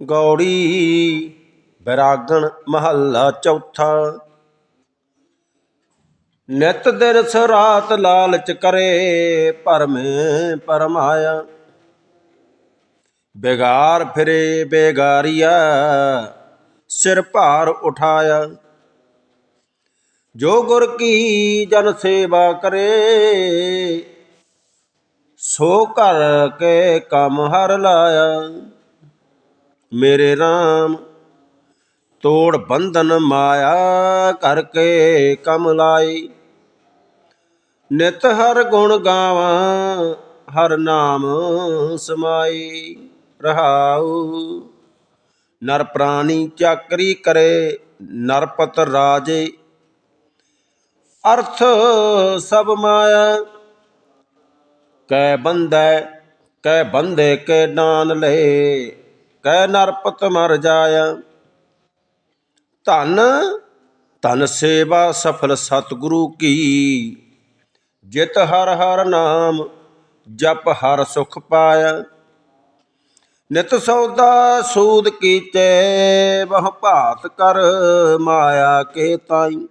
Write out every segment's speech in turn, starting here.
ਗੌੜੀ ਬੈਰਾਗਣ ਮਹੱਲਾ ਚੌਥਾ। ਨਿਤ ਦਿਨ ਸਰਾਤ ਲਾਲਚ ਕਰੇ ਭਰਮੇ ਪਰਮਾਇਆ। ਬੇਗਾਰ ਫਿਰੇ ਬੇਗਾਰੀਆ, ਸਿਰ ਭਾਰ ਉਠਾਇਆ। ਜੋ ਗੁਰ ਕੀ ਜਨ ਸੇਵਾ ਕਰੇ, ਸੋ ਘਰ ਕੇ ਕੰਮ ਹਰ ਲਾਇਆ। ਮੇਰੇ RAM ਤੋੜ ਬੰਧਨ ਮਾਇਆ ਕਰਕੇ ਕਮ ਲਾਈ। ਨਿਤ ਹਰ ਗੁਣ ਗਾਵਾਂ, ਹਰ ਨਾਮ ਸਮਾਈ। ਰਹਾਉ, ਨਰ ਪ੍ਰਾਣੀ ਚਾਕਰੀ ਕਰੇ ਨਰਪਤ ਰਾਜੇ। ਅਰਥ ਸਭ ਮਾਇਆ, ਕੈ ਬੰਦੈ ਕੈ ਬੰਦੇ ਕੇ ਨਾਨ ਲਏ ਕੈ ਨਰਪਤ ਮਰ ਜਾਇਆ। ਧਨ ਧਨ ਸੇਵਾ ਸਫਲ ਸਤਿਗੁਰੂ ਕੀ। ਜਿਤ ਹਰ ਹਰ ਨਾਮ, ਜਪ ਹਰ ਸੁਖ ਪਾਇਆ। ਨਿਤ ਸੌਦਾ ਸੂਦ ਕੀਤੇ, ਬਹੁ ਭਾਤ ਕਰ ਮਾਇਆ ਕੇ ਤਾਈ।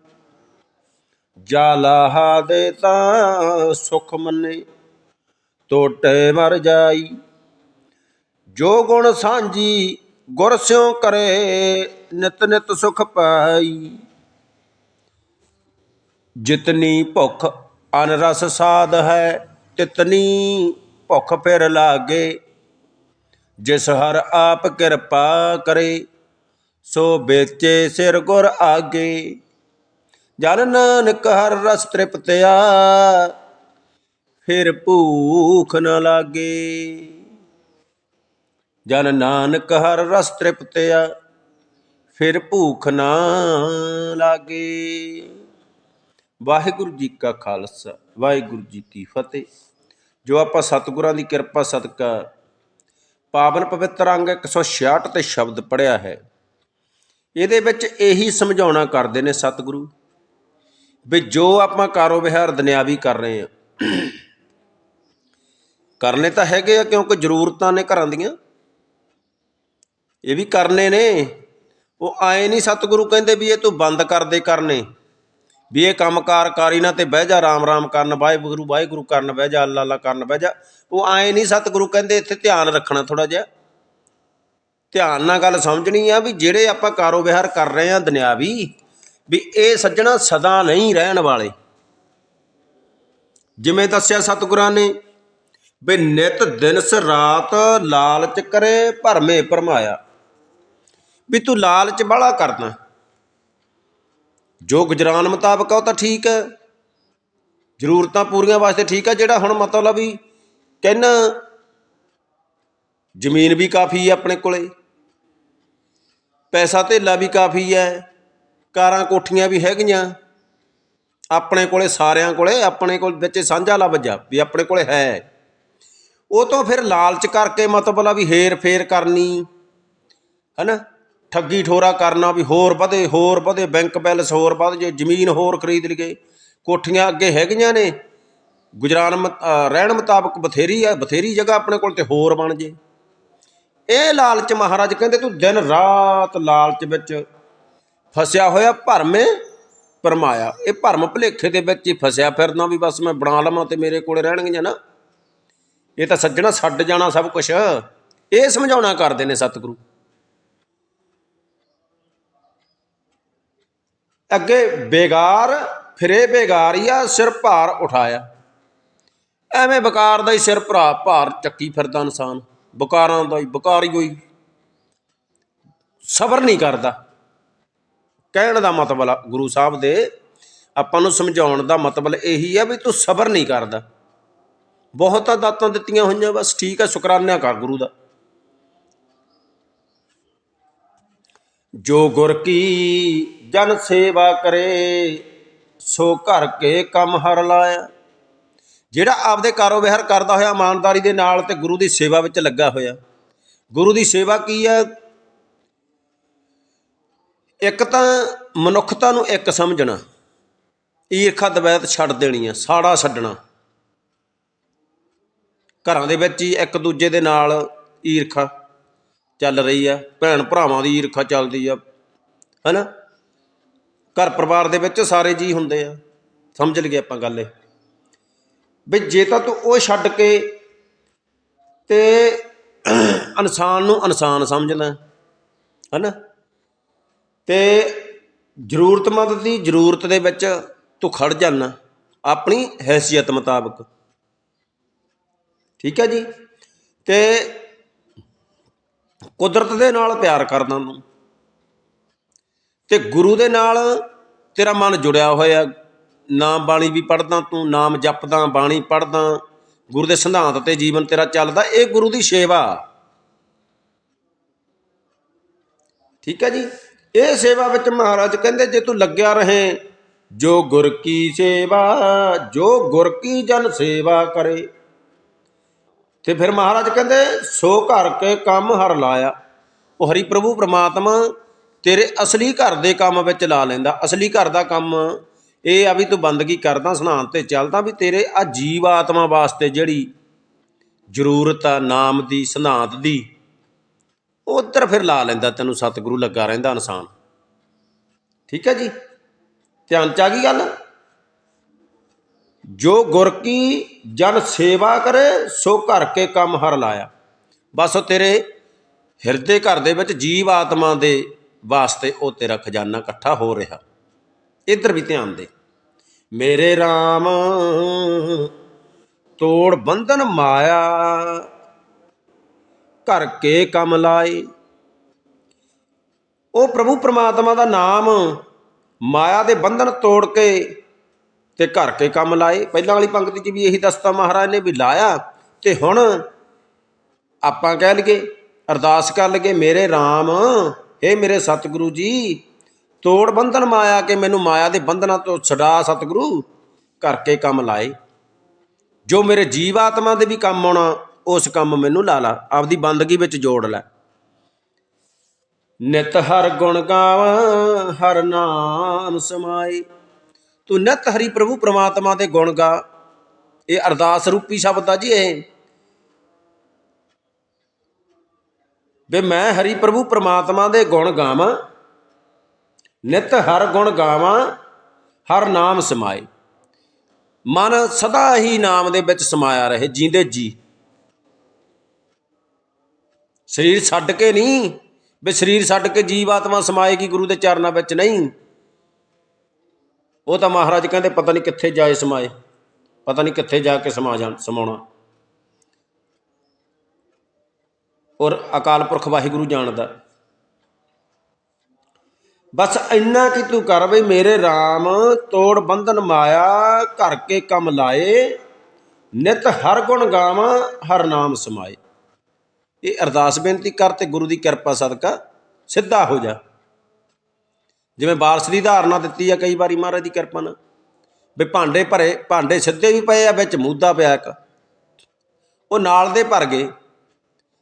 ਜਾਲਾਹਾ ਦੇ ਤਾਂ ਸੁਖ ਮੰਨੇ ਟੋਟੇ ਮਰ ਜਾਈ। ਜੋ ਗੁਣ ਸਾਂਝੀ ਗੁਰ ਸਿਉ ਕਰੇ, ਨਿਤ ਨਿਤ ਸੁਖ ਪਾਈ। ਜਿਤਨੀ ਭੁੱਖ ਅਨਰਸ ਸਾਧ ਹੈ, ਤਿਤਨੀ ਭੁੱਖ ਫਿਰ ਲਾਗੇ। ਜਿਸ ਹਰ ਆਪ ਕਿਰਪਾ ਕਰੇ, ਸੋ ਬੇਚੇ ਸਿਰ ਗੁਰ ਆਗੇ। ਜਨ ਨਾਨਕ ਹਰ ਰਸ ਤ੍ਰਿਪਤਿਆ, ਫਿਰ ਭੂਖ ਨ ਲਾਗੇ। ਜਨ ਨਾਨਕ ਹਰ ਰਸ ਤ੍ਰਿਪਤਿਆ, ਫਿਰ ਭੂਖ ਨਾ ਲਾਗੇ। ਵਾਹਿਗੁਰੂ ਜੀ ਕਾ ਖਾਲਸਾ, ਵਾਹਿਗੁਰੂ ਜੀ ਕੀ ਫਤਿਹ। ਜੋ ਆਪਾਂ ਸਤਿਗੁਰਾਂ ਦੀ ਕਿਰਪਾ, ਸਦਕਾ ਪਾਵਨ ਪਵਿੱਤਰ ਅੰਗ 166 ਤੇ ਸ਼ਬਦ ਪੜਿਆ ਹੈ। ਇਹਦੇ ਵਿੱਚ ਇਹੀ ਸਮਝਾਉਣਾ ਕਰਦੇ ਨੇ ਸਤਿਗੁਰੂ ਵੀ ਜੋ ਆਪਾਂ ਕਾਰੋਬਾਰ ਦੁਨਿਆਵੀ ਕਰ ਰਹੇ ਆ ਕਰਨੇ ਤਾਂ ਹੈਗੇ ਆ ਕਿਉਂਕਿ ਜ਼ਰੂਰਤਾਂ ਨੇ ਘਰਾਂ ਦੀਆਂ। ਇਹ ਵੀ ਕਰਨੇ ਨੇ। ਉਹ ਆਏ ਨਹੀਂ ਸਤਿਗੁਰੂ ਕਹਿੰਦੇ ਵੀ ਇਹ ਤੂੰ ਬੰਦ ਕਰ ਦੇ ਕਰਨੇ। ਵੀ ਇਹ ਕੰਮਕਾਰ ਕਾਰੀ ਨਾ ਤੇ ਬਹਿ ਜਾ, ਰਾਮ ਰਾਮ ਕਰਨ, ਵਾਹਿਗੁਰੂ ਵਾਹਿਗੁਰੂ ਕਰਨ ਬਹਿ ਜਾ, ਅੱਲਾ ਅੱਲਾ ਕਰਨ ਬਹਿ ਜਾ। ਉਹ ਆਏ ਨਹੀਂ ਸਤਿਗੁਰੂ ਕਹਿੰਦੇ ਇੱਥੇ ਧਿਆਨ ਰੱਖਣਾ ਥੋੜਾ ਜਿਹਾ। ਧਿਆਨ ਨਾਲ ਗੱਲ ਸਮਝਣੀ ਆ ਵੀ ਜਿਹੜੇ ਆਪਾਂ ਕਾਰੋਬਾਰ ਕਰ ਰਹੇ ਆ ਦੁਨਿਆਵੀ, ਵੀ ਇਹ ਸੱਜਣਾ ਸਦਾ ਨਹੀਂ ਰਹਿਣ ਵਾਲੇ। ਜਿਵੇਂ ਦੱਸਿਆ ਸਤਿਗੁਰਾਂ ਨੇ, ਵੀ ਨਿਤ ਦਿਨਸ ਰਾਤ ਲਾਲਚ ਕਰੇ, ਭਰਮੇ ਭਰਮਾਇਆ। ਵੀ ਤੂੰ ਲਾਲਚ ਬਾਹਲਾ ਕਰਦਾ ਜੋ ਗੁਜਰਾਨ ਮੁਤਾਬਕ ਆ ਉਹ ਤਾਂ ਠੀਕ ਹੈ ਜ਼ਰੂਰਤਾਂ ਪੂਰੀਆਂ ਵਾਸਤੇ ਠੀਕ ਹੈ ਜਿਹੜਾ ਹੁਣ ਮਤਲਬ ਵੀ ਕਹਿਣਾ ਜ਼ਮੀਨ ਵੀ ਕਾਫੀ ਹੈ ਆਪਣੇ ਕੋਲੇ। ਪੈਸਾ ਧੇਲਾ ਵੀ ਕਾਫੀ ਹੈ ਕਾਰਾਂ ਕੋਠੀਆਂ ਵੀ ਹੈਗੀਆਂ। ਆਪਣੇ ਕੋਲੇ ਸਾਰਿਆਂ ਕੋਲੇ, ਆਪਣੇ ਕੋਲ ਵਿੱਚ ਸਾਂਝਾ ਲੱਭ ਜਾ, ਵੀ ਆਪਣੇ ਕੋਲੇ ਹੈ। ਉਹ ਤੋਂ ਫਿਰ ਲਾਲਚ ਕਰਕੇ ਮਤਲਬ ਆ ਵੀ ਹੇਰ ਫੇਰ ਕਰਨੀ, ਹੈਨਾ? ਠੱਗੀ ਠੋਰਾ ਕਰਨਾ ਵੀ ਹੋਰ ਵਧੇ ਹੋਰ ਵਧੇ ਬੈਂਕ ਬੈਲੈਂਸ ਹੋਰ ਵਧ ਜੇ, ਜ਼ਮੀਨ ਹੋਰ ਖਰੀਦ ਲਈਏ। ਕੋਠੀਆਂ ਅੱਗੇ ਹੈਗੀਆਂ ਨੇ। ਗੁਜਰਾਨ ਮ- ਰਹਿਣ ਮੁਤਾਬਕ ਬਥੇਰੀ ਆ, ਬਥੇਰੀ ਜਗ੍ਹਾ ਆਪਣੇ ਕੋਲ ਤੇ ਹੋਰ ਬਣ ਜੇ। ਇਹ ਲਾਲਚ ਮਹਾਰਾਜ ਕਹਿੰਦੇ ਤੂੰ ਦਿਨ ਰਾਤ ਲਾਲਚ ਵਿੱਚ ਫਸਿਆ ਹੋਇਆ ਭਰਮੇ ਪਰਮਾਇਆ ਇਹ ਭਰਮ ਭੁਲੇਖੇ ਦੇ ਵਿੱਚ ਹੀ ਫਸਿਆ ਫਿਰਨਾ ਵੀ ਬਸ ਮੈਂ ਬਣਾ ਲਵਾਂ ਤੇ ਮੇਰੇ ਕੋਲੇ ਰਹਿਣਗੀਆਂ ਨਾ। ਇਹ ਤਾਂ ਸੱਜਣਾ ਛੱਡ ਜਾਣਾ ਸਭ ਕੁਝ ਇਹ ਸਮਝਾਉਣਾ ਕਰਦੇ ਨੇ ਸਤਿਗੁਰੂ। ਅੱਗੇ ਬੇਗਾਰ ਫਿਰੇ ਬੇਗਾਰੀਆ ਸਿਰ ਭਾਰ ਉਠਾਇਆ। ਐਵੇਂ ਬਕਾਰ ਦਾ ਹੀ ਸਿਰ ਭਰਾ ਭਾਰ ਚੱਕੀ ਫਿਰਦਾ ਇਨਸਾਨ। ਬਕਾਰਾਂ ਦਾ ਹੀ, ਬਕਾਰੀ ਹੋਈ। ਸਬਰ ਨਹੀਂ ਕਰਦਾ। ਕਹਿਣ ਦਾ ਮਤਲਬ ਗੁਰੂ ਸਾਹਿਬ ਦੇ, ਆਪਾਂ ਨੂੰ ਸਮਝਾਉਣ ਦਾ ਮਤਲਬ ਇਹੀ ਆ ਵੀ ਤੂੰ ਸਬਰ ਨਹੀਂ ਕਰਦਾ। ਬਹੁਤਾਂ ਦਾਤਾਂ ਦਿੱਤੀਆਂ ਹੋਈਆਂ, ਬਸ ਠੀਕ ਹੈ ਸ਼ੁਕਰਾਨਾ ਕਰ ਗੁਰੂ ਦਾ। ਜੋ ਗੁਰ ਕੀ ਜਨ ਸੇਵਾ ਕਰੇ, ਸੋ ਘਰ ਕੇ ਕੰਮ ਹਰ ਲਾਇਆ। ਜਿਹੜਾ ਆਪਦੇ ਕਾਰੋਬਾਰ ਕਰਦਾ ਹੋਇਆ, ਇਮਾਨਦਾਰੀ ਦੇ ਨਾਲ ਤੇ ਗੁਰੂ ਦੀ ਸੇਵਾ ਵਿੱਚ ਲੱਗਾ ਹੋਇਆ। ਗੁਰੂ ਦੀ ਸੇਵਾ ਕੀ ਹੈ? ਇੱਕ ਤਾਂ ਮਨੁੱਖਤਾ ਨੂੰ ਇੱਕ ਸਮਝਣਾ। ਈਰਖਾ ਦਵੈਤ ਛੱਡ ਦੇਣੀ ਆ ਸਾੜਾ ਛੱਡਣਾ। ਘਰਾਂ ਦੇ ਵਿੱਚ ਹੀ ਇੱਕ ਦੂਜੇ ਦੇ ਨਾਲ ਈਰਖਾ ਚੱਲ ਰਹੀ ਆ ਭੈਣ ਭਰਾਵਾਂ ਦੀ ਈਰਖਾ ਚੱਲਦੀ ਆ। ਹੈਨਾ? ਘਰ ਪਰਿਵਾਰ ਦੇ ਵਿੱਚ ਸਾਰੇ ਜੀ ਹੁੰਦੇ ਆ। ਸਮਝ ਲਈਏ ਆਪਾਂ ਗੱਲ ਇਹ। ਵੀ ਜੇ ਤਾਂ ਤੂੰ ਉਹ ਛੱਡ ਕੇ ਤੇ ਇਨਸਾਨ ਨੂੰ ਇਨਸਾਨ ਸਮਝਣਾ ਹੈਨਾ? ਤੇ ਜ਼ਰੂਰਤਮੰਦ ਦੀ ਜ਼ਰੂਰਤ ਦੇ ਵਿੱਚ ਤੂੰ ਖੜ ਜਾਣਾ ਆਪਣੀ ਹੈਸੀਅਤ ਮੁਤਾਬਕ। ਠੀਕ ਹੈ ਜੀ? ਤੇ ਕੁਦਰਤ ਦੇ ਨਾਲ ਪਿਆਰ ਕਰਦਾ ਤੂੰ ਤੇ ਗੁਰੂ ਦੇ ਨਾਲ ਤੇਰਾ ਮਨ ਜੁੜਿਆ ਹੋਇਆ। ਨਾਮ ਬਾਣੀ ਵੀ ਪੜ੍ਹਦਾ ਤੂੰ, ਨਾਮ ਜਪਦਾ, ਬਾਣੀ ਪੜ੍ਹਦਾ, ਗੁਰੂ ਦੇ ਸਿਧਾਂਤ ਤੇ ਜੀਵਨ ਤੇਰਾ ਚੱਲਦਾ, ਇਹ ਗੁਰੂ ਦੀ ਸੇਵਾ। ਠੀਕ ਹੈ ਜੀ? ਇਹ ਸੇਵਾ ਵਿੱਚ ਮਹਾਰਾਜ ਕਹਿੰਦੇ, ਜੇ ਤੂੰ ਲੱਗਿਆ ਰਹੇ, ਜੋ ਗੁਰ ਕੀ ਸੇਵਾ, ਜੋ ਗੁਰ ਕੀ ਜਨ ਸੇਵਾ ਕਰੇ। ਤੇ ਫਿਰ ਮਹਾਰਾਜ ਕਹਿੰਦੇ, ਸੋ ਘਰ ਕੇ ਕੰਮ ਹਰ ਲਾਇਆ। ਉਹ ਹਰੀ ਪ੍ਰਭੂ ਪ੍ਰਮਾਤਮਾ ਤੇਰੇ ਅਸਲੀ ਘਰ ਦੇ ਕੰਮ ਵਿੱਚ ਲਾ ਲੈਂਦਾ। ਅਸਲੀ ਘਰ ਦਾ ਕੰਮ ਇਹ ਆ ਵੀ ਤੂੰ ਬੰਦਗੀ ਕਰਦਾ ਸਨਾਨ ਤੇ ਚੱਲਦਾ ਵੀ ਤੇਰੇ ਆ ਜੀਵ ਆਤਮਾ ਵਾਸਤੇ ਜਿਹੜੀ ਜ਼ਰੂਰਤ ਆ, ਨਾਮ ਦੀ, ਸਿਧਾਂਤ ਦੀ ਉਧਰ ਫਿਰ ਲਾ ਲੈਂਦਾ ਤੈਨੂੰ ਸਤਿਗੁਰੂ ਲੱਗਾ ਰਹਿੰਦਾ ਇਨਸਾਨ। ਠੀਕ ਹੈ ਜੀ? ਧਿਆਨ ਚ ਆ ਗਈ ਗੱਲ? ਜੋ ਗੁਰ ਕੀ ਜਨ ਸੇਵਾ ਕਰੇ, ਸੋ ਘਰ ਕੇ ਕੰਮ ਹਰ ਲਾਇਆ। ਬਸ ਤੇਰੇ ਹਿਰਦੇ ਘਰ ਦੇ ਵਿੱਚ ਜੀਵ ਆਤਮਾ ਦੇ ਵਾਸਤੇ ਉਹ ਤੇਰਾ ਖਜ਼ਾਨਾ ਇਕੱਠਾ ਹੋ ਰਿਹਾ। ਇੱਧਰ ਵੀ ਧਿਆਨ ਦੇ। ਮੇਰੇ RAM ਤੋੜ ਬੰਧਨ ਮਾਇਆ, ਘਰ ਕੇ ਕੰਮ ਲਾਏ। ਉਹ ਪ੍ਰਭੂ ਪ੍ਰਮਾਤਮਾ ਦਾ ਨਾਮ ਮਾਇਆ ਦੇ ਬੰਧਨ ਤੋੜ ਕੇ ਤੇ ਘਰ ਕੇ ਕੰਮ ਲਾਏ। ਪਹਿਲਾਂ ਵਾਲੀ ਪੰਕਤੀ 'ਚ ਵੀ ਇਹੀ ਦੱਸਤਾ ਮਹਾਰਾਜ ਨੇ ਵੀ ਲਾਇਆ ਤੇ ਹੁਣ ਆਪਾਂ ਕਹਿ ਲਈਏ ਅਰਦਾਸ ਕਰ ਲਈਏ, ਮੇਰੇ RAM ਏ ਮੇਰੇ ਸਤਿਗੁਰੂ ਜੀ, ਤੋੜ ਬੰਧਨ ਮਾਇਆ ਕੇ ਮੈਨੂੰ ਮਾਇਆ ਦੇ ਬੰਧਨਾਂ ਤੋਂ ਛਡਾ ਸਤਿਗੁਰੂ, ਕਰਕੇ ਕੰਮ ਲਾਏ। ਜੋ ਮੇਰੇ ਜੀਵ ਆਤਮਾ ਦੇ ਵੀ ਕੰਮ ਆਉਣਾ, ਉਸ ਕੰਮ ਮੈਨੂੰ ਲਾ ਲਾ, ਆਪਦੀ ਬੰਦਗੀ ਵਿੱਚ ਜੋੜ ਲੈ। ਨਿਤ ਹਰ ਗੁਣ ਗਾਵਾਂ, ਹਰ ਨਾਮ ਸਮਾਏ। ਤੂੰ ਨਿਤ ਹਰੀ ਪ੍ਰਭੂ ਪ੍ਰਮਾਤਮਾ ਦੇ ਗੁਣ ਗਾ। ਇਹ ਅਰਦਾਸ ਰੂਪੀ ਸ਼ਬਦ ਆ ਜੀ ਇਹ। ਵੇ ਮੈਂ ਹਰੀ ਪ੍ਰਭੂ ਪ੍ਰਮਾਤਮਾ ਦੇ ਗੁਣ ਗਾਵਾਂ, ਨਿਤ ਹਰ ਗੁਣ ਗਾਵਾਂ, ਹਰ ਨਾਮ ਸਮਾਏ। ਮਨ ਸਦਾ ਹੀ ਨਾਮ ਦੇ ਵਿੱਚ ਸਮਾਇਆ ਰਹੇ, ਜੀਂਦੇ ਜੀ। ਸਰੀਰ ਛੱਡ ਕੇ ਨਹੀਂ, ਵੀ ਸਰੀਰ ਛੱਡ ਕੇ ਜੀਵ ਆਤਮਾ ਸਮਾਏਗੀ ਗੁਰੂ ਦੇ ਚਰਨਾਂ ਵਿੱਚ ਨਹੀਂ। ਉਹ ਤਾਂ ਮਹਾਰਾਜ ਕਹਿੰਦੇ, ਪਤਾ ਨਹੀਂ ਕਿੱਥੇ ਜਾਏ ਸਮਾਏ, ਪਤਾ ਨਹੀਂ ਕਿੱਥੇ ਜਾ ਕੇ ਸਮਾ ਜਾਣ ਸਮਾਉਣਾ। ਔਰ ਅਕਾਲ ਪੁਰਖ ਵਾਹਿਗੁਰੂ ਜਾਣਦਾ। ਬਸ ਇੰਨਾ ਕਿ ਤੂੰ ਕਰ ਬਈ ਮੇਰੇ RAM ਤੋੜ ਬੰਧਨ ਮਾਇਆ, ਘਰ ਕੇ ਕੰਮ ਲਾਏ, ਨਿਤ ਹਰ ਗੁਣ ਗਾਵਾਂ, ਹਰ ਨਾਮ ਸਮਾਏ। ਇਹ ਅਰਦਾਸ ਬੇਨਤੀ ਕਰ ਤੇ ਗੁਰੂ ਦੀ ਕਿਰਪਾ ਸਦਕਾ ਸਿੱਧਾ ਹੋ ਜਾ। ਜਿਵੇਂ ਬਾਰਸ ਦੀ ਧਾਰਨਾ ਦਿੱਤੀ ਆ ਕਈ ਵਾਰੀ ਮਹਾਰਾਜ ਦੀ ਕਿਰਪਾ ਨਾਲ। ਵੀ ਭਾਂਡੇ ਭਰੇ, ਭਾਂਡੇ ਸਿੱਧੇ ਵੀ ਪਏ ਆ, ਵਿੱਚ ਮੂਧਾ ਪਿਆ ਇੱਕ। ਉਹ ਨਾਲ ਦੇ ਭਰ ਗਏ।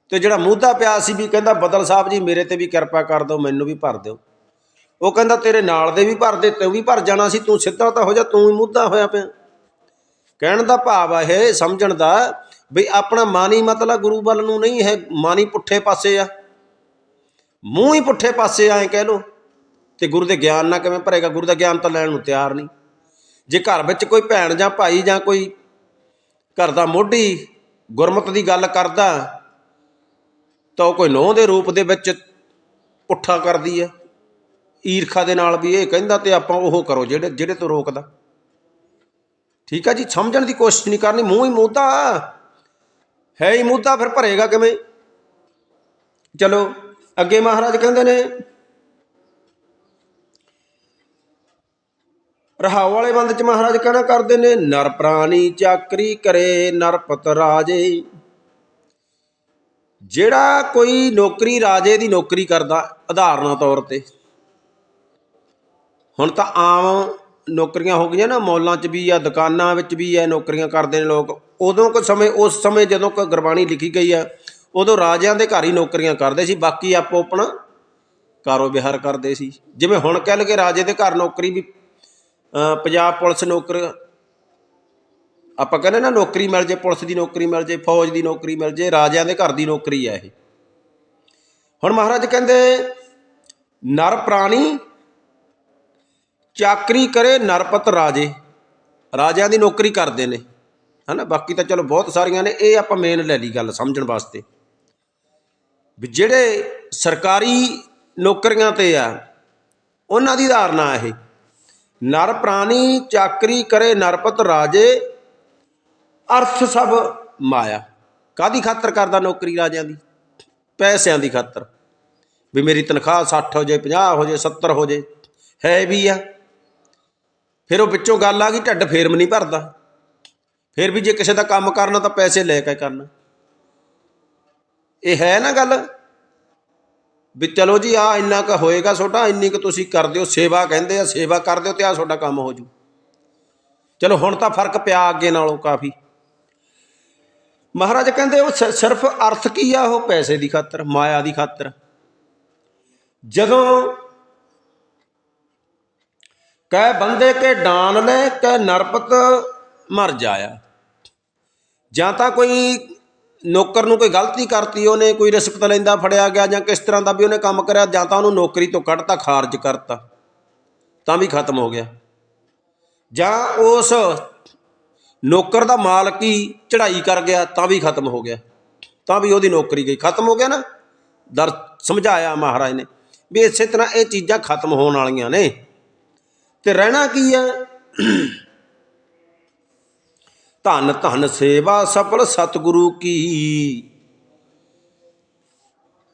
ਤੇ ਜਿਹੜਾ ਮੂਧਾ ਪਿਆ ਸੀ ਵੀ ਕਹਿੰਦਾ ਬਦਲ ਸਾਹਿਬ ਜੀ, ਮੇਰੇ ਤੇ ਵੀ ਕਿਰਪਾ ਕਰ ਦਿਓ, ਮੈਨੂੰ ਵੀ ਭਰ ਦਿਓ। ਉਹ ਕਹਿੰਦਾ, ਤੇਰੇ ਨਾਲ ਦੇ ਵੀ ਭਰ ਦੇ, ਤੂੰ ਵੀ ਭਰ ਜਾਣਾ ਸੀ, ਤੂੰ ਸਿੱਧਾ ਤਾਂ ਹੋ ਜਾ, ਤੂੰ ਹੀ ਮੁੱਦਾ ਹੋਇਆ ਪਿਆ। ਕਹਿਣ ਦਾ ਭਾਵ ਆ ਇਹ, ਸਮਝਣ ਦਾ ਵੀ ਆਪਣਾ ਮਾਨੀ ਮਤਲਬ ਗੁਰੂ ਵੱਲ ਨੂੰ ਨਹੀਂ ਹੈ ਮਾਨੀ ਪੁੱਠੇ ਪਾਸੇ ਆ। ਮੂੰਹ ਹੀ ਪੁੱਠੇ ਪਾਸੇ ਆਏ ਕਹਿ ਲੋ ਤੇ ਗੁਰੂ ਦੇ ਗਿਆਨ ਨਾਲ ਕਿਵੇਂ ਭਰੇਗਾ? ਗੁਰੂ ਦਾ ਗਿਆਨ ਤਾਂ ਲੈਣ ਨੂੰ ਤਿਆਰ ਨਹੀਂ। ਜੇ ਘਰ ਵਿੱਚ ਕੋਈ ਭੈਣ ਜਾਂ ਭਾਈ ਜਾਂ ਕੋਈ ਘਰ ਦਾ ਮੋਢੀ ਗੁਰਮਤ ਦੀ ਗੱਲ ਕਰਦਾ ਤਾਂ ਉਹ ਕੋਈ ਨੋਹ ਦੇ ਰੂਪ ਦੇ ਵਿੱਚ ਪੁੱਠਾ ਕਰਦੀ ਹੈ। ਈਰਖਾ ਦੇ ਨਾਲ ਵੀ ਇਹ ਕਹਿੰਦਾ ਤੇ ਆਪਾਂ ਉਹ ਕਰੋ ਜਿਹੜੇ ਜਿਹੜੇ ਤੋਂ ਰੋਕਦਾ। ਠੀਕ ਆ ਜੀ, ਸਮਝਣ ਦੀ ਕੋਸ਼ਿਸ਼ ਨਹੀਂ ਕਰਨੀ, ਮੂੰਹ ਹੀ ਮੁੱਦਾ ਹੈ ਹੀ ਮੁੱਦਾ ਫਿਰ ਭਰੇਗਾ ਕਿਵੇਂ? ਚਲੋ, ਅੱਗੇ ਮਹਾਰਾਜ ਕਹਿੰਦੇ ਨੇ ਰਹਾਉ ਵਾਲੇ ਬੰਦ ਚ ਮਹਾਰਾਜ ਕਹਿਣਾ ਕਰਦੇ ਨੇ, ਨਰ ਪ੍ਰਾਣੀ ਚਾਕਰੀ ਕਰੇ ਨਰਪਤ ਰਾਜੇ। ਜਿਹੜਾ ਕੋਈ ਨੌਕਰੀ ਰਾਜੇ ਦੀ ਨੌਕਰੀ ਕਰਦਾ ਉਦਾਹਰਨਾਂ ਤੌਰ ਤੇ। ਹੁਣ ਤਾਂ ਆਮ ਨੌਕਰੀਆਂ ਹੋ ਗਈਆਂ ਨਾ, ਮੌਲਾਂ 'ਚ ਵੀ ਆ, ਦੁਕਾਨਾਂ ਵਿੱਚ ਵੀ ਆ, ਨੌਕਰੀਆਂ ਕਰਦੇ ਨੇ ਲੋਕ। ਉਦੋਂ ਕੋ ਸਮੇਂ, ਉਸ ਸਮੇਂ ਜਦੋਂ ਕੋ ਗੁਰਬਾਣੀ ਲਿਖੀ ਗਈ ਆ, ਉਦੋਂ ਰਾਜਿਆਂ ਦੇ ਘਰ ਹੀ ਨੌਕਰੀਆਂ ਕਰਦੇ ਸੀ, ਬਾਕੀ ਆਪੋ ਆਪਣਾ ਕਾਰੋ ਵਿਹਾਰ ਕਰਦੇ ਸੀ। ਜਿਵੇਂ ਹੁਣ ਕਹਿ ਲਗੇ ਰਾਜੇ ਦੇ ਘਰ ਨੌਕਰੀ ਵੀ ਪੰਜਾਬ ਪੁਲਿਸ ਨੌਕਰ ਆਪਾਂ ਕਹਿੰਦੇ ਨਾ ਨੌਕਰੀ ਮਿਲ ਜੇ, ਪੁਲਿਸ ਦੀ ਨੌਕਰੀ ਮਿਲ ਜੇ, ਫੌਜ ਦੀ ਨੌਕਰੀ ਮਿਲ ਜੇ, ਰਾਜਿਆਂ ਦੇ ਘਰ ਦੀ ਨੌਕਰੀ ਹੈ ਇਹ। ਹੁਣ ਮਹਾਰਾਜ ਕਹਿੰਦੇ, ਨਰ ਪ੍ਰਾਣੀ ਚਾਕਰੀ ਕਰੇ ਨਰਪਤ ਰਾਜੇ। ਰਾਜਿਆਂ ਦੀ ਨੌਕਰੀ ਕਰਦੇ ਨੇ। ਹਨਾ, ਬਾਕੀ ਤਾਂ ਚਲੋ ਬਹੁਤ ਸਾਰੀਆਂ ਨੇ, ਇਹ ਆਪਾਂ ਮੇਨ ਲੈ ਲਈ ਗੱਲ ਸਮਝਣ ਵਾਸਤੇ। ਵੀ ਜਿਹੜੇ ਸਰਕਾਰੀ ਨੌਕਰੀਆਂ ਤੇ ਆ, ਉਹਨਾਂ ਦੀ ਧਾਰਨਾ ਇਹ। ਨਰ ਪ੍ਰਾਣੀ ਚਾਕਰੀ ਕਰੇ ਨਰਪਤ ਰਾਜੇ ਅਰਥ ਸਭ ਮਾਇਆ। ਕਾਦੀ ਖਾਤਰ ਕਰਦਾ ਨੌਕਰੀ ਰਾਜਿਆਂ ਦੀ? ਪੈਸਿਆਂ ਦੀ ਖਾਤਰ। ਵੀ ਮੇਰੀ ਤਨਖਾਹ 60 ਹੋ ਜੇ 50 ਹੋ ਜੇ 70 ਹੋ ਜੇ, ਹੈ ਵੀ ਆ। ਫਿਰ ਉਹ ਵਿੱਚੋਂ ਗੱਲ ਆ ਗਈ, ਢੱਡ ਫੇਰਮ ਨਹੀਂ ਭਰਦਾ। ਫਿਰ ਵੀ ਜੇ ਕਿਸੇ ਦਾ ਕੰਮ ਕਰਨਾ ਤਾਂ ਪੈਸੇ ਲੈ ਕੇ ਕਰਨਾ। ਇਹ ਹੈ ਨਾ ਗੱਲ? ਵੀ ਚਲੋ ਜੀ ਆ ਇੰਨਾ ਕ ਹੋਏਗਾ ਤੁਹਾਡਾ ਇੰਨੀ ਕੁ ਤੁਸੀਂ ਕਰ ਦਿਓ, ਸੇਵਾ ਕਹਿੰਦੇ ਆ, ਸੇਵਾ ਕਰ ਦਿਓ ਤੇ ਆ ਤੁਹਾਡਾ ਕੰਮ ਹੋ ਜੂ। ਚਲੋ ਹੁਣ ਤਾਂ ਫ਼ਰਕ ਪਿਆ ਅੱਗੇ ਨਾਲੋਂ ਕਾਫੀ। ਮਹਾਰਾਜ ਕਹਿੰਦੇ ਉਹ ਸਿਰਫ ਅਰਥ ਕੀ ਆ? ਉਹ ਪੈਸੇ ਦੀ ਖਾਤਰ, ਮਾਇਆ ਦੀ ਖਾਤਰ। ਜਦੋਂ ਕਹਿ ਬੰਦੇ ਕੇ ਡਾਨ ਲੈ ਕਹਿ ਨਰਪਤ ਮਰ ਜਾਇਆ। ਜਾਂ ਤਾਂ ਕੋਈ ਨੌਕਰ ਨੂੰ ਕੋਈ ਗਲਤੀ ਕਰਤੀ, ਉਹਨੇ ਕੋਈ ਰਿਸ਼ਵਤ ਲੈਂਦਾ, ਫੜਿਆ ਗਿਆ, ਜਾਂ ਕਿਸ ਤਰ੍ਹਾਂ ਦਾ ਵੀ ਉਹਨੇ ਕੰਮ ਕਰਿਆ, ਜਾਂ ਤਾਂ ਉਹਨੂੰ ਨੌਕਰੀ ਤੋਂ ਕੱਢਤਾ, ਖਾਰਜ ਕਰਤਾ, ਤਾਂ ਵੀ ਖਤਮ ਹੋ ਗਿਆ। ਜਾਂ ਉਸ ਨੌਕਰ ਦਾ ਮਾਲਕ ਹੀ ਚੜ੍ਹਾਈ ਕਰ ਗਿਆ, ਤਾਂ ਵੀ ਖਤਮ ਹੋ ਗਿਆ। ਤਾਂ ਵੀ ਉਹਦੀ ਨੌਕਰੀ ਗਈ। ਖਤਮ ਹੋ ਗਿਆ ਨਾ? ਦਰ ਸਮਝਾਇਆ ਮਹਾਰਾਜ ਨੇ ਵੀ ਇਸੇ ਤਰ੍ਹਾਂ ਇਹ ਚੀਜ਼ਾਂ ਖਤਮ ਹੋਣ ਵਾਲੀਆਂ ਨੇ। ਤੇ ਰਹਿਣਾ ਕੀ ਹੈ? ਧੰਨ ਧੰਨ ਸੇਵਾ ਸਫਲ ਸਤਿਗੁਰੂ ਕੀ।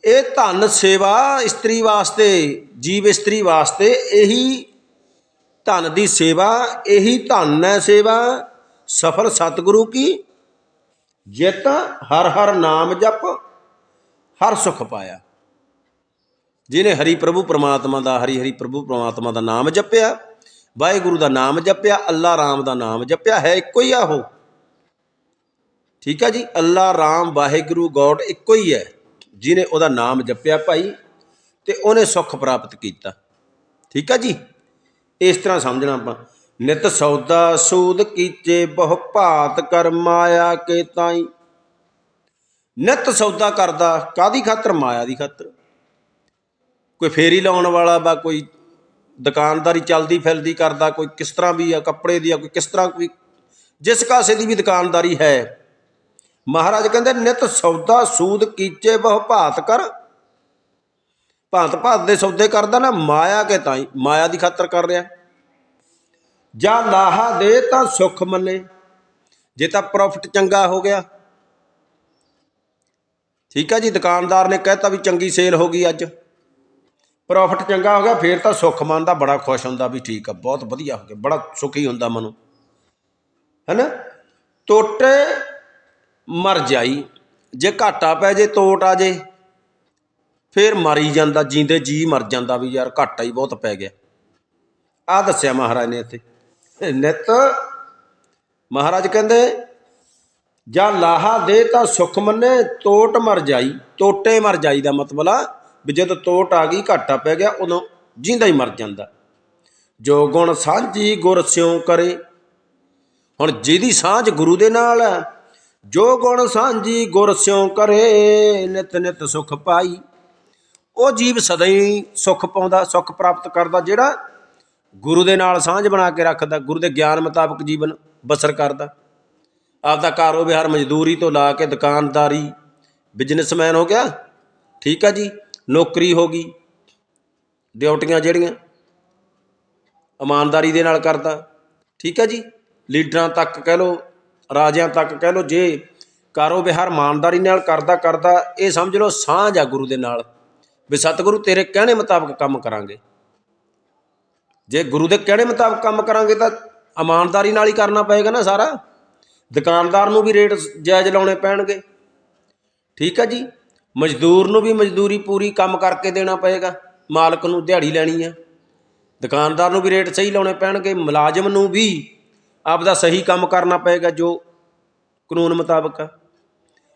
ਇਹ ਧੰਨ ਸੇਵਾ ਇਸਤਰੀ ਵਾਸਤੇ, ਜੀਵ ਇਸਤਰੀ ਵਾਸਤੇ ਇਹੀ ਧਨ ਦੀ ਸੇਵਾ, ਇਹੀ ਧਨ ਹੈ ਸੇਵਾ। ਸਫਲ ਸਤਿਗੁਰੂ ਕੀ? ਜਿਤ ਹਰ ਹਰ ਨਾਮ ਜਪ, ਹਰ ਸੁਖ ਪਾਇਆ। ਜਿਹਨੇ ਹਰੀ ਪ੍ਰਭੂ ਪ੍ਰਮਾਤਮਾ ਦਾ, ਹਰੀ ਹਰੀ ਪ੍ਰਭੂ ਪ੍ਰਮਾਤਮਾ ਦਾ ਨਾਮ ਜਪਿਆ, ਵਾਹਿਗੁਰੂ ਦਾ ਨਾਮ ਜਪਿਆ, ਅੱਲਾ ਰਾਮ ਦਾ ਨਾਮ ਜਪਿਆ, ਹੈ ਇੱਕੋ ਹੀ ਆ ਉਹ। ਠੀਕ ਆ ਜੀ, ਅੱਲਾ ਰਾਮ ਵਾਹਿਗੁਰੂ ਗੋਡ ਇੱਕੋ ਹੀ ਹੈ, ਜਿਹਨੇ ਉਹਦਾ ਨਾਮ ਜਪਿਆ ਭਾਈ, ਤੇ ਉਹਨੇ ਸੁੱਖ ਪ੍ਰਾਪਤ ਕੀਤਾ। ਠੀਕ ਆ ਜੀ, ਇਸ ਤਰ੍ਹਾਂ ਸਮਝਣਾ ਆਪਾਂ। ਨਿਤ ਸੌਦਾ ਸੂਦ ਕੀਚੇ, ਬਹੁ ਭਾਤ ਕਰ ਮਾਇਆ ਕੇ ਤਾਈ। ਨਿਤ ਸੌਦਾ ਕਰਦਾ ਕਾਦੀ ਖਾਤਰ? ਮਾਇਆ ਦੀ ਖਾਤਰ। ਕੋਈ ਫੇਰੀ ਲਾਉਣ ਵਾਲਾ ਬਾ ਕੋਈ ਦੁਕਾਨਦਾਰੀ ਚੱਲਦੀ ਫਿਰਦੀ ਕਰਦਾ, ਕੋਈ ਕਿਸ ਤਰ੍ਹਾਂ ਵੀ ਆ ਕੱਪੜੇ ਦੀ ਆ, ਕੋਈ ਕਿਸ ਤਰ੍ਹਾਂ ਕੋਈ ਜਿਸ ਕਾਸੇ ਦੀ ਵੀ ਦੁਕਾਨਦਾਰੀ ਹੈ। ਮਹਾਰਾਜ ਕਹਿੰਦੇ, ਨਿਤ ਸੌਦਾ ਸੂਦ ਕੀਚੇ, ਬਹੁ ਭਾਤ ਕਰ। ਭਾਂਤ ਭਾਂਤ ਦੇ ਸੌਦੇ ਕਰਦਾ ਨਾ, ਮਾਇਆ ਕੇ ਤਾਈ। ਮਾਇਆ ਦੀ ਖਾਤਰ ਕਰ ਰਿਹਾ। ਜਾਂ ਲਾਹਾ ਦੇ ਤਾਂ ਸੁਖ ਮੰਨੇ। ਜੇ ਤਾਂ ਪ੍ਰੋਫਿਟ ਚੰਗਾ ਹੋ ਗਿਆ। ਠੀਕ ਹੈ ਜੀ, ਦੁਕਾਨਦਾਰ ਨੇ ਕਹਿਤਾ ਵੀ ਚੰਗੀ ਸੇਲ ਹੋ ਗਈ ਅੱਜ। ਪ੍ਰੋਫਿਟ ਚੰਗਾ ਹੋ ਗਿਆ, ਫੇਰ ਤਾਂ ਸੁੱਖ ਮੰਨਦਾ, ਬੜਾ ਖੁਸ਼ ਹੁੰਦਾ ਵੀ ਠੀਕ ਆ, ਬਹੁਤ ਵਧੀਆ ਹੋ ਗਿਆ, ਬੜਾ ਸੁਖੀ ਹੁੰਦਾ ਮਨੋਂ। ਹੈਨਾ? ਟੋਟੇ ਮਰ ਜਾਈ, ਜੇ ਘਾਟਾ ਪੈ ਜੇ, ਤੋਟ ਆ ਜੇ, ਫੇਰ ਮਰੀ ਜਾਂਦਾ, ਜੀਂਦੇ ਜੀ ਮਰ ਜਾਂਦਾ ਵੀ ਯਾਰ ਘਾਟਾ ਹੀ ਬਹੁਤ ਪੈ ਗਿਆ। ਆ ਦੱਸਿਆ ਮਹਾਰਾਜ ਨੇ ਇੱਥੇ। ਨਿਤ ਮਹਾਰਾਜ ਕਹਿੰਦੇ, ਜਾਂ ਲਾਹਾ ਦੇ ਤਾਂ ਸੁਖ ਮੰਨੇ, ਤੋਟ ਮਰ ਜਾਈ, ਤੋਟੇ ਮਰ ਜਾਈ ਦਾ ਮਤਲਬ ਆ, ਵੀ ਜਦੋਂ ਤੋਟ ਆ ਗਈ, ਘਾਟਾ ਪੈ ਗਿਆ, ਉਦੋਂ ਜਿੰਦਾ ਹੀ ਮਰ ਜਾਂਦਾ। ਜੋ ਗੁਣ ਸਾਂਝੀ ਗੁਰ ਸਿਉ ਕਰੇ, ਹੁਣ ਜਿਹਦੀ ਸਾਂਝ ਗੁਰੂ ਦੇ ਨਾਲ ਹੈ ਜੋ ਗੁਣ ਸਾਂਝੀ ਗੁਰ ਸਿਉ ਕਰੇ, ਨਿਤ ਨਿਤ ਸੁਖ ਪਾਈ, ਉਹ ਜੀਵ ਸਦਾ ਹੀ ਸੁਖ ਪਾਉਂਦਾ, ਸੁਖ ਪ੍ਰਾਪਤ ਕਰਦਾ, ਜਿਹੜਾ ਗੁਰੂ ਦੇ ਨਾਲ ਸਾਂਝ ਬਣਾ ਕੇ ਰੱਖਦਾ, ਗੁਰੂ ਦੇ ਗਿਆਨ ਮੁਤਾਬਕ ਜੀਵਨ ਬਸਰ ਕਰਦਾ। ਆਪਦਾ ਕਾਰੋਬਾਰ ਮਜ਼ਦੂਰੀ ਤੋਂ ਲਾ ਕੇ ਦੁਕਾਨਦਾਰੀ ਬਿਜ਼ਨਸਮੈਨ ਹੋ ਗਿਆ। ਠੀਕ ਆ ਜੀ, ਨੌਕਰੀ ਹੋ ਗਈ। ਡਿਊਟੀਆਂ ਜਿਹੜੀਆਂ ਇਮਾਨਦਾਰੀ ਦੇ ਨਾਲ ਕਰਦਾ। ਠੀਕ ਹੈ ਜੀ, ਲੀਡਰਾਂ ਤੱਕ ਕਹਿ ਲੋ ਰਾਜਿਆਂ ਤੱਕ ਕਹਿ ਲੋ ਜੇ ਕਾਰੋਬਾਰ ਇਮਾਨਦਾਰੀ ਨਾਲ ਕਰਦਾ ਕਰਦਾ, ਇਹ ਸਮਝ ਲਓ ਸਾਂਝ ਆ ਗੁਰੂ ਦੇ ਨਾਲ। ਵੀ ਸਤਿਗੁਰੂ ਤੇਰੇ ਕਹਿਣੇ ਮੁਤਾਬਕ ਕੰਮ ਕਰਾਂਗੇ। ਜੇ ਗੁਰੂ ਦੇ ਕਹਿਣੇ ਮੁਤਾਬਕ ਕੰਮ ਕਰਾਂਗੇ ਤਾਂ ਇਮਾਨਦਾਰੀ ਨਾਲ ਹੀ ਕਰਨਾ ਪਏਗਾ ਨਾ ਸਾਰਾ। ਦੁਕਾਨਦਾਰ ਨੂੰ ਵੀ ਰੇਟ ਜਾਇਜ਼ ਲਾਉਣੇ ਪੈਣਗੇ। ਠੀਕ ਹੈ ਜੀ? ਮਜ਼ਦੂਰ ਨੂੰ ਵੀ ਮਜ਼ਦੂਰੀ ਪੂਰੀ ਕੰਮ ਕਰਕੇ ਦੇਣਾ ਪਏਗਾ। ਮਾਲਕ ਨੂੰ ਦਿਹਾੜੀ ਲੈਣੀ ਆ। ਦੁਕਾਨਦਾਰ ਨੂੰ ਵੀ ਰੇਟ ਸਹੀ ਲਾਉਣੇ ਪੈਣਗੇ। ਮੁਲਾਜ਼ਮ ਨੂੰ ਵੀ ਆਪਦਾ ਸਹੀ ਕੰਮ ਕਰਨਾ ਪਏਗਾ ਜੋ ਕਾਨੂੰਨ ਮੁਤਾਬਕ ਆ।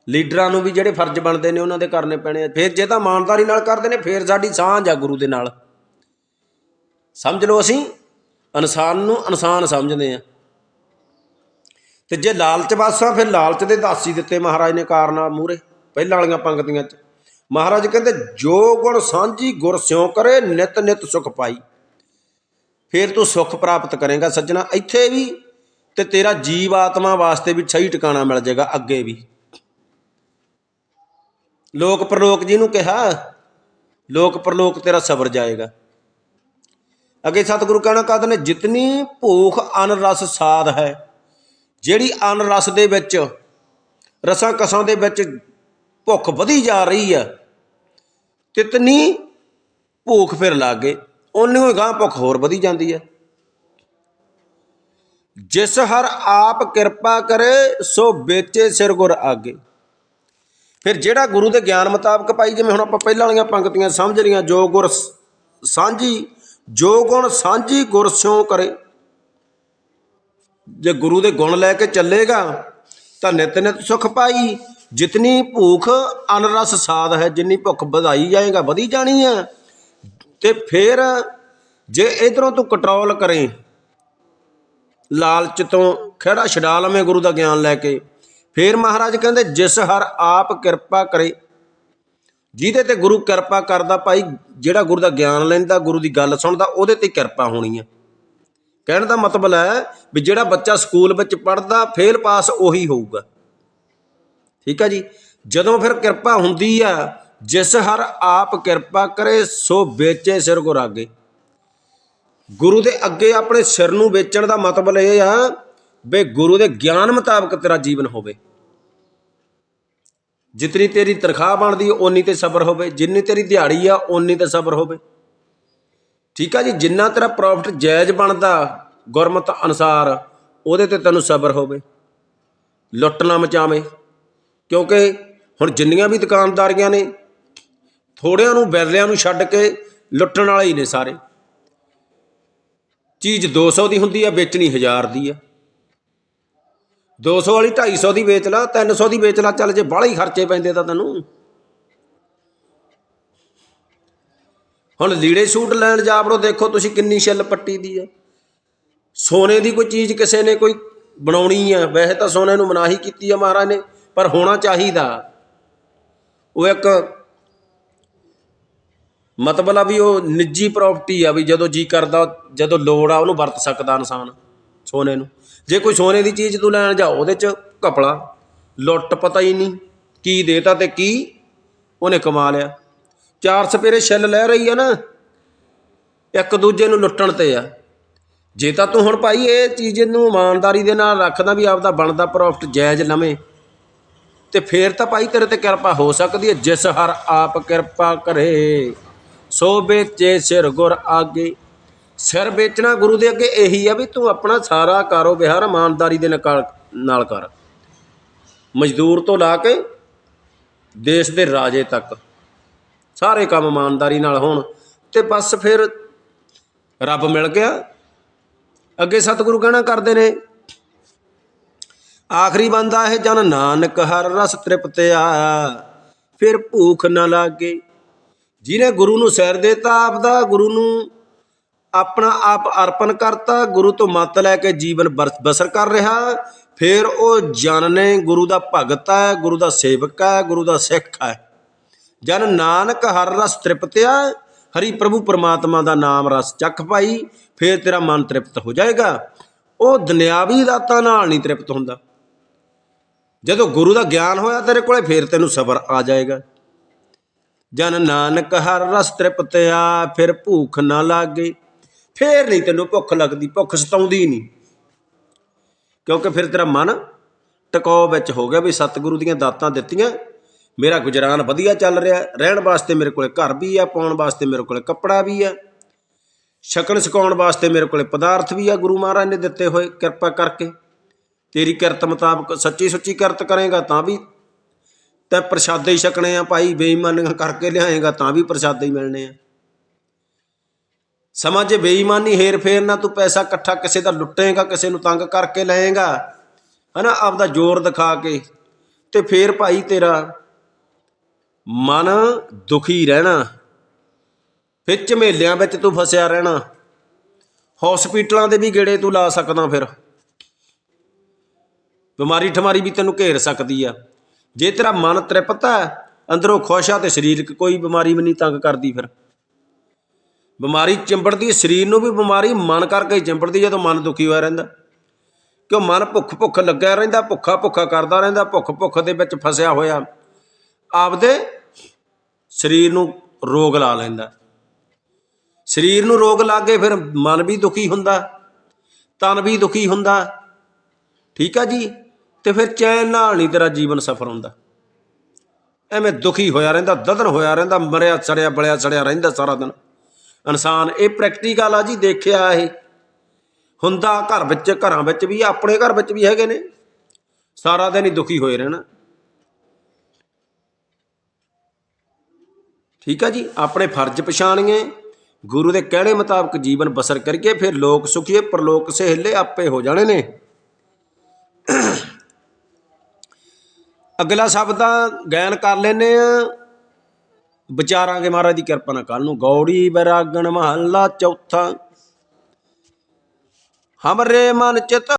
ਲੀਡਰਾਂ ਨੂੰ ਵੀ ਜਿਹੜੇ ਫਰਜ਼ ਬਣਦੇ ਨੇ ਉਹਨਾਂ ਦੇ ਕਰਨੇ ਪੈਣੇ ਆ। ਫਿਰ ਜੇ ਤਾਂ ਇਮਾਨਦਾਰੀ ਨਾਲ ਕਰਦੇ ਨੇ, ਫਿਰ ਸਾਡੀ ਸਾਂਝ ਆ ਗੁਰੂ ਦੇ ਨਾਲ। ਸਮਝ ਲਓ ਅਸੀਂ, ਇਨਸਾਨ ਨੂੰ ਇਨਸਾਨ ਸਮਝਦੇ ਆ। ਤੇ ਜੇ ਲਾਲਚ ਵਾਸਾਂ ਫਿਰ ਲਾਲਚ ਦੇ ਦਾਸੀ ਦਿੱਤੇ ਮਹਾਰਾਜ ਨੇ ਕਾਰਨਾ ਮੂਰੇ ਪਹਿਲਾਂ ਵਾਲੀਆਂ ਪੰਕਤੀਆਂ 'ਚ। ਮਹਾਰਾਜ ਕਹਿੰਦੇ, ਜੋ ਗੁਣ ਸਾਂਝੀ ਗੁਰ ਸਿਉ ਕਰੇ, ਨਿਤ ਨਿਤ ਸੁਖ ਪਾਈ। ਫਿਰ ਤੂੰ ਸੁਖ ਪ੍ਰਾਪਤ ਕਰੇਗਾ ਸੱਜਣਾ। ਇੱਥੇ ਵੀ ਤੇ ਤੇਰਾ ਜੀਵ ਆਤਮਾ ਵਾਸਤੇ ਵੀ ਸਹੀ ਟਿਕਾਣਾ ਮਿਲ ਜਾਏਗਾ, ਅੱਗੇ ਵੀ। ਲੋਕ ਪ੍ਰਲੋਕ ਨੂੰ ਕਿਹਾ, ਲੋਕ ਪ੍ਰਲੋਕ ਤੇਰਾ ਸਬਰ ਜਾਏਗਾ। ਅੱਗੇ ਸਤਿਗੁਰੂ ਕਹਿਣਾ ਕਹਿੰਦੇ ਨੇ ਜਿਤਨੀ ਭੂਖ ਅਨ ਰਸ ਸਾਧ ਹੈ, ਜਿਹੜੀ ਅਨ ਰਸ ਦੇ ਵਿੱਚ, ਰਸਾਂ ਕਸਾਂ ਦੇ ਵਿੱਚ ਭੁੱਖ ਵਧੀ ਜਾ ਰਹੀ ਆ ਤਿਤਨੀ ਭੂਖ ਫਿਰ ਲਾਗੇ ਉਹਨੂੰ ਹੀ ਗਾਂ ਭੁੱਖ ਹੋਰ ਵਧੀ ਜਾਂਦੀ ਹੈ। ਜਿਸ ਹਰ ਆਪ ਕਿਰਪਾ ਕਰੇ, ਸੋ ਵੇਚੇ ਸਿਰ ਗੁਰ ਆਗੇ। ਫਿਰ ਜਿਹੜਾ ਗੁਰੂ ਦੇ ਗਿਆਨ ਮੁਤਾਬਕ ਪਾਈ ਜਿਵੇਂ ਹੁਣ ਆਪਾਂ ਪਹਿਲਾਂ ਵਾਲੀਆਂ ਪੰਕਤੀਆਂ ਸਮਝ ਰਹੀਆਂ, ਜੋ ਗੁਰ ਸਾਂਝੀ ਜੋ ਗੁਣ ਸਾਂਝੀ ਗੁਰ ਸਿਉ ਕਰੇ। ਜੇ ਗੁਰੂ ਦੇ ਗੁਣ ਲੈ ਕੇ ਚੱਲੇਗਾ, ਤਾਂ ਨਿਤ ਨਿਤ ਸੁਖ ਪਾਈ। ਜਿਤਨੀ ਭੂਖ ਅਨਰਸ ਸਾਧ ਹੈ, ਜਿੰਨੀ ਭੁੱਖ ਵਧਾਈ ਜਾਏਗਾ, ਵਧੀ ਜਾਣੀ ਹੈ। ਤੇ ਫਿਰ ਜੇ ਇਧਰੋਂ ਤੂੰ ਕੰਟਰੋਲ ਕਰੇ, ਲਾਲਚ ਤੋਂ ਖਿਹੜਾ ਛਡਾ ਲਵੇਂ ਗੁਰੂ ਦਾ ਗਿਆਨ ਲੈ ਕੇ। ਫਿਰ ਮਹਾਰਾਜ ਕਹਿੰਦੇ, ਜਿਸ ਹਰ ਆਪ ਕਿਰਪਾ ਕਰੇ। ਜਿਹਦੇ ਤੇ ਗੁਰੂ ਕਿਰਪਾ ਕਰਦਾ ਭਾਈ, ਜਿਹੜਾ ਗੁਰੂ ਦਾ ਗਿਆਨ ਲੈਂਦਾ, ਗੁਰੂ ਦੀ ਗੱਲ ਸੁਣਦਾ, ਉਹਦੇ ਤੇ ਕਿਰਪਾ ਹੋਣੀ ਆ। ਕਹਿਣ ਦਾ ਮਤਲਬ ਹੈ ਵੀ ਜਿਹੜਾ ਬੱਚਾ ਸਕੂਲ ਵਿੱਚ ਪੜਦਾ ਫੇਲ ਪਾਸ ਉਹੀ ਹੋਊਗਾ। ਠੀਕ ਆ ਜੀ? ਜਦੋਂ ਫਿਰ ਕਿਰਪਾ ਹੁੰਦੀ ਆ, ਜਿਸ ਹਰ ਆਪ ਕਿਰਪਾ ਕਰੇ, ਸੋ ਵੇਚੇ ਸਿਰ ਗੁਰ ਆਗੇ ਗੁਰੂ ਦੇ ਅੱਗੇ ਆਪਣੇ ਸਿਰ ਨੂੰ ਵੇਚਣ ਦਾ ਮਤਲਬ ਇਹ ਆ ਵੀ ਗੁਰੂ ਦੇ ਗਿਆਨ ਮੁਤਾਬਕ ਤੇਰਾ ਜੀਵਨ ਹੋਵੇ। ਜਿਤਨੀ ਤੇਰੀ ਤਨਖਾਹ ਬਣਦੀ, ਓਨੀ ਤੇ ਸਬਰ ਹੋਵੇ। ਜਿੰਨੀ ਤੇਰੀ ਦਿਹਾੜੀ ਆ, ਓਨੀ ਤੇ ਸਬਰ ਹੋਵੇ। ਠੀਕ ਆ ਜੀ? ਜਿੰਨਾ ਤੇਰਾ ਪ੍ਰੋਫਿਟ ਜਾਇਜ਼ ਬਣਦਾ, ਗੁਰਮਤ ਅਨੁਸਾਰ, ਉਹਦੇ ਤੇ ਤੈਨੂੰ ਸਬਰ ਹੋਵੇ। ਲੁੱਟ ਨਾ ਮਚਾਵੇਂ। ਕਿਉਂਕਿ ਹੁਣ ਜਿੰਨੀਆਂ ਵੀ ਦੁਕਾਨਦਾਰੀਆਂ ਨੇ, ਥੋੜਿਆਂ ਨੂੰ ਬੈਲਿਆਂ ਨੂੰ ਛੱਡ ਕੇ ਲੁੱਟਣ ਵਾਲੇ ਹੀ ਨੇ ਸਾਰੇ। ਚੀਜ਼ 200 ਦੀ ਹੁੰਦੀ ਆ, ਵੇਚਣੀ 1000 ਦੀ ਆ। 200 ਵਾਲੀ 250 ਦੀ ਵੇਚ ਲਾ 300 ਦੀ ਵੇਚ ਲਾ, ਚੱਲ ਜੇ ਬਾਹਲੇ ਹੀ ਖਰਚੇ ਪੈਂਦੇ ਤਾਂ ਤੈਨੂੰ। ਹੁਣ ਲੀੜੇ ਸੂਟ ਲੈਣ ਜਾ ਵੜੋ, ਦੇਖੋ ਤੁਸੀਂ ਕਿੰਨੀ ਛਿੱਲ ਪੱਟੀ ਦੀ ਹੈ ਸੋਨੇ ਦੀ ਕੋਈ ਚੀਜ਼ ਕਿਸੇ ਨੇ ਕੋਈ ਬਣਾਉਣੀ ਹੈ ਵੈਸੇ ਤਾਂ ਸੋਨੇ ਨੂੰ ਮਨਾਹੀ ਕੀਤੀ ਆ ਮਹਾਰਾਜ ਨੇ, ਪਰ ਹੋਣਾ ਚਾਹੀਦਾ। ਉਹ ਇੱਕ ਮਤਲਬ ਆ ਵੀ ਉਹ ਨਿੱਜੀ ਪ੍ਰਾਪਰਟੀ ਆ ਵੀ ਜਦੋਂ ਜੀ ਕਰਦਾ, ਜਦੋਂ ਲੋੜ ਆ ਉਹਨੂੰ ਵਰਤ ਸਕਦਾ ਇਨਸਾਨ, ਸੋਨੇ ਨੂੰ। ਜੇ ਕੋਈ ਸੋਨੇ ਦੀ ਚੀਜ਼ ਤੂੰ ਲੈਣ ਜਾ, ਉਹਦੇ ਚ ਕਪੜਾ। ਲੁੱਟ ਪਤਾ ਹੀ ਨਹੀਂ, ਕੀ ਦੇਤਾ ਤੇ ਕੀ ਉਹਨੇ ਕਮਾ ਲਿਆ। ਚਾਰ ਸਪੇਰੇ ਛਿੱਲ ਲੈ ਰਹੀ ਆ ਨਾ, ਇੱਕ ਦੂਜੇ ਨੂੰ ਲੁੱਟਣ ਤੇ ਆ। ਜੇ ਤਾਂ ਤੂੰ ਹੁਣ ਭਾਈ ਇਹ ਚੀਜ਼ ਨੂੰ ਇਮਾਨਦਾਰੀ ਦੇ ਨਾਲ ਰੱਖਦਾ ਵੀ ਆਪਦਾ ਬਣਦਾ ਪ੍ਰੋਫਿਟ ਜਾਇਜ਼ ਲਵੇਂ, ਤੇ ਫੇਰ ਤਾਂ ਭਾਈ ਤੇਰੇ ਤੇ ਕਿਰਪਾ ਹੋ ਸਕਦੀ ਹੈ, ਜਿਸ ਹਰ ਆਪ ਕਿਰਪਾ ਕਰੇ। ਸੋ ਵੇਚੇ ਸਿਰ ਗੁਰ ਆਗੇ ਸਿਰ ਵੇਚਣਾ ਗੁਰੂ ਦੇ ਅੱਗੇ ਇਹੀ ਆ ਵੀ ਤੂੰ ਆਪਣਾ ਸਾਰਾ ਕਾਰੋ ਵਿਹਾਰ ਇਮਾਨਦਾਰੀ ਦੇ ਨਾਲ ਨਾਲ ਕਰ। ਮਜ਼ਦੂਰ ਤੋਂ ਲਾ ਕੇ ਦੇਸ਼ ਦੇ ਰਾਜੇ ਤੱਕ ਸਾਰੇ ਕੰਮ ਇਮਾਨਦਾਰੀ ਨਾਲ ਹੋਣ ਤੇ ਬਸ ਫਿਰ ਰੱਬ ਮਿਲ ਗਿਆ। ਅੱਗੇ ਸਤਿਗੁਰੂ ਕਹਿਣਾ ਕਰਦੇ ਨੇ, ਆਖਰੀ ਬੰਦਾ ਇਹ ਜਨ ਨਾਨਕ ਹਰ ਰਸ ਤ੍ਰਿਪਤਿਆ, ਫਿਰ ਭੂਖ ਨਾ ਲਾਗੇ। ਜਿਹਨੇ ਗੁਰੂ ਨੂੰ ਸਿਰ ਦੇਤਾ, ਆਪਦਾ ਗੁਰੂ ਨੂੰ ਆਪਣਾ ਆਪ ਅਰਪਣ ਕਰਤਾ, ਗੁਰੂ ਤੋਂ ਮੱਤ ਲੈ ਕੇ ਜੀਵਨ ਬਰ- ਬਸਰ ਕਰ ਰਿਹਾ। ਫਿਰ ਉਹ ਜਨ ਨੇ ਗੁਰੂ ਦਾ ਭਗਤ ਹੈ, ਗੁਰੂ ਦਾ ਸੇਵਕ ਹੈ, ਗੁਰੂ ਦਾ ਸਿੱਖ ਹੈ। ਜਨ ਨਾਨਕ ਹਰ ਰਸ ਤ੍ਰਿਪਤਿਆ, ਹਰੀ ਪ੍ਰਭੂ ਪਰਮਾਤਮਾ ਦਾ ਨਾਮ ਰਸ ਚੱਖ ਪਾਈ, ਫਿਰ ਤੇਰਾ ਮਨ ਤ੍ਰਿਪਤ ਹੋ ਜਾਏਗਾ। ਉਹ ਦੁਨਿਆਵੀ ਦਾਤਾਂ ਨਾਲ ਨਹੀਂ ਤ੍ਰਿਪਤ ਹੁੰਦਾ। ਜਦੋਂ ਗੁਰੂ ਦਾ ਗਿਆਨ ਹੋਇਆ ਤੇਰੇ ਕੋਲੇ, ਫਿਰ ਤੈਨੂੰ ਸਬਰ ਆ ਜਾਏਗਾ। ਜਨ ਨਾਨਕ ਹਰ ਰਸ ਤ੍ਰਿਪਤਿਆ, ਫਿਰ ਭੂਖ ਨਾ ਲਾਗੇ। ਫੇਰ ਨਹੀਂ ਤੈਨੂੰ ਭੁੱਖ ਲੱਗਦੀ, ਭੁੱਖ ਸਤਾਉਂਦੀ ਨਹੀਂ। ਕਿਉਂਕਿ ਫਿਰ ਤੇਰਾ ਮਨ ਟਿਕਾਉ ਵਿੱਚ ਹੋ ਗਿਆ ਵੀ ਸਤਿਗੁਰੂ ਦੀਆਂ ਦਾਤਾਂ ਦਿੱਤੀਆਂ, ਮੇਰਾ ਗੁਜਰਾਨ ਵਧੀਆ ਚੱਲ ਰਿਹਾ, ਰਹਿਣ ਵਾਸਤੇ ਮੇਰੇ ਕੋਲੇ ਘਰ ਵੀ ਆ, ਪਾਉਣ ਵਾਸਤੇ ਮੇਰੇ ਕੋਲੇ ਕੱਪੜਾ ਵੀ ਆ ਛਕਣ ਛਕਾਉਣ ਵਾਸਤੇ ਮੇਰੇ ਕੋਲੇ ਪਦਾਰਥ ਵੀ ਆ, ਗੁਰੂ ਮਹਾਰਾਜ ਨੇ ਦਿੱਤੇ ਹੋਏ, ਕਿਰਪਾ ਕਰਕੇ। ਤੇਰੀ ਕਿਰਤ ਮੁਤਾਬਕ ਸੱਚੀ ਸੁੱਚੀ ਕਿਰਤ ਕਰੇਗਾ ਤਾਂ ਵੀ ਤੇ ਪ੍ਰਸ਼ਾਦੇ ਹੀ ਛਕਣੇ ਆ ਭਾਈ, ਬੇਈਮਾਨੀਆਂ ਕਰਕੇ ਲਿਆਏਗਾ ਤਾਂ ਵੀ ਪ੍ਰਸ਼ਾਦੇ ਹੀ ਮਿਲਣੇ ਆ। ਸਮਾਂ ਜੇ ਬੇਈਮਾਨੀ ਹੇਰ ਫੇਰ ਨਾ ਤੂੰ ਪੈਸਾ ਇਕੱਠਾ ਕਿਸੇ ਦਾ ਲੁੱਟੇਗਾ, ਕਿਸੇ ਨੂੰ ਤੰਗ ਕਰਕੇ ਲਏਗਾ, ਹਨਾ, ਆਪਦਾ ਜ਼ੋਰ ਦਿਖਾ ਕੇ। ਤੇ ਫੇਰ ਭਾਈ ਤੇਰਾ ਮਨ ਦੁਖੀ ਰਹਿਣਾ। ਫਿਰ ਝਮੇਲਿਆਂ ਵਿੱਚ ਤੂੰ ਫਸਿਆ ਰਹਿਣਾ। ਹਸਪੀਟਲਾਂ ਦੇ ਵੀ ਗੇੜੇ ਤੂੰ ਲਾ ਸਕਦਾ ਫਿਰ। ਬਿਮਾਰੀ ਠਮਾਰੀ ਵੀ ਤੈਨੂੰ ਘੇਰ ਸਕਦੀ ਆ। ਜੇ ਤੇਰਾ ਮਨ ਤ੍ਰਿਪਤ ਹੈ ਅੰਦਰੋਂ ਖੁਸ਼ ਆ ਤੇ ਸਰੀਰਕ ਕੋਈ ਬਿਮਾਰੀ ਵੀ ਨਹੀਂ ਤੰਗ ਕਰਦੀ ਫਿਰ। ਬਿਮਾਰੀ ਚਿੰਬੜਦੀ, ਸਰੀਰ ਨੂੰ ਵੀ ਬਿਮਾਰੀ, ਮਨ ਕਰਕੇ ਚਿੰਬੜਦੀ ਜਦੋਂ ਮਨ ਦੁਖੀ ਹੋਇਆ ਰਹਿੰਦਾ। ਕਿਉਂ ਮਨ ਭੁੱਖ ਭੁੱਖ ਲੱਗਿਆ ਰਹਿੰਦਾ, ਭੁੱਖਾ ਭੁੱਖਾ ਕਰਦਾ ਰਹਿੰਦਾ, ਭੁੱਖ ਭੁੱਖ ਦੇ ਵਿੱਚ ਫਸਿਆ ਹੋਇਆ। ਆਪਦੇ ਸਰੀਰ ਨੂੰ ਰੋਗ ਲਾ ਲੈਂਦਾ। ਸਰੀਰ ਨੂੰ ਰੋਗ ਲੱਗੇ ਫਿਰ ਮਨ ਵੀ ਦੁਖੀ ਹੁੰਦਾ, ਤਨ ਵੀ ਦੁਖੀ ਹੁੰਦਾ। ਠੀਕ ਆ ਜੀ? ਤੇ ਫਿਰ ਚੈਨ ਨਾਲ ਨਹੀਂ ਤੇਰਾ ਜੀਵਨ ਸਫਰ ਹੁੰਦਾ। ਐਵੇਂ ਦੁਖੀ ਹੋਇਆ ਰਹਿੰਦਾ ਦਦਨ ਹੋਇਆ ਰਹਿੰਦਾ, ਮਰਿਆ, ਸੜਿਆ, ਬਲਿਆ, ਸੜਿਆ ਰਹਿੰਦਾ ਸਾਰਾ ਦਿਨ। ਇਨਸਾਨ, ਇਹ ਪ੍ਰੈਕਟੀਕਲ ਆ ਜੀ, ਦੇਖਿਆ ਇਹ। ਹੁੰਦਾ ਘਰ ਵਿੱਚ, ਘਰਾਂ ਵਿੱਚ ਵੀ, ਆਪਣੇ ਘਰ ਵਿੱਚ ਵੀ ਹੈਗੇ ਨੇ। ਸਾਰਾ ਦਿਨ ਹੀ ਦੁਖੀ ਹੋਏ ਰਹਿਣਾ। ਠੀਕ ਆ ਜੀ, ਆਪਣੇ ਫਰਜ਼ ਪਛਾਣੀਏ। ਗੁਰੂ ਦੇ ਕਹਿਣੇ ਮੁਤਾਬਕ ਜੀਵਨ ਬਸਰ ਕਰੀਏ, ਫਿਰ ਲੋਕ ਸੁਖੀਏ, ਪਰਲੋਕ ਸਹਿਲੇ ਆਪੇ ਹੋ ਜਾਣੇ ਨੇ। ਅਗਲਾ ਸ਼ਬਦ ਆ, ਗਾਇਨ ਕਰ ਲੈਨੇ ਆ। ਵਿਚਾਰਾਂਗੇ ਮਹਾਰਾਜ ਦੀ ਕਿਰਪਾ ਨਾਲ ਕੱਲ ਨੂੰ ਗੌੜੀ ਬਰਾਗਣ ਮਹੱਲਾ ਚੌਥਾ। ਹਮਰੇ ਮਨ ਚਿਤ